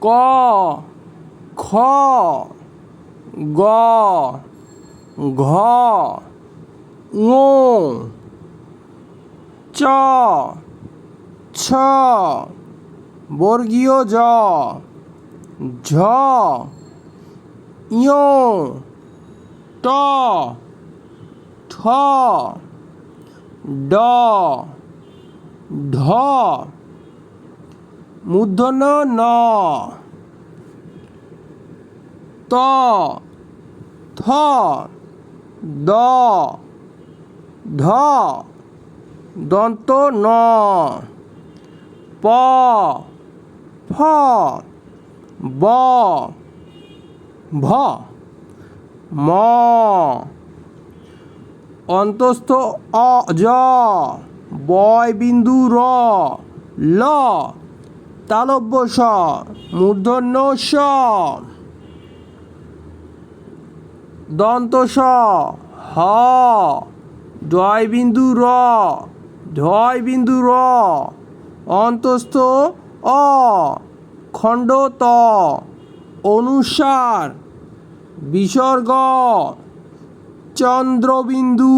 ক, খ, গ, ঘ, ঙ, চ, ছ, বর্গীয় জ, ঝ ইয় ট, ঠ, ড, ঢ মূর্ধন্য ন। ত। থ। দ। ধ। দন্ত ন। প। ফ। ব। ভ। ম। অন্তস্থ অ, জ। বয় বিন্দু র। ল। তালব্য স মূর্ধন্য স দন্ত স হ ডয় বিন্দু র ঢয় বিন্দু র। অন্তস্থ, অ, খণ্ড, ত, অনুসার, বিসর্গ, চন্দ্রবিন্দু।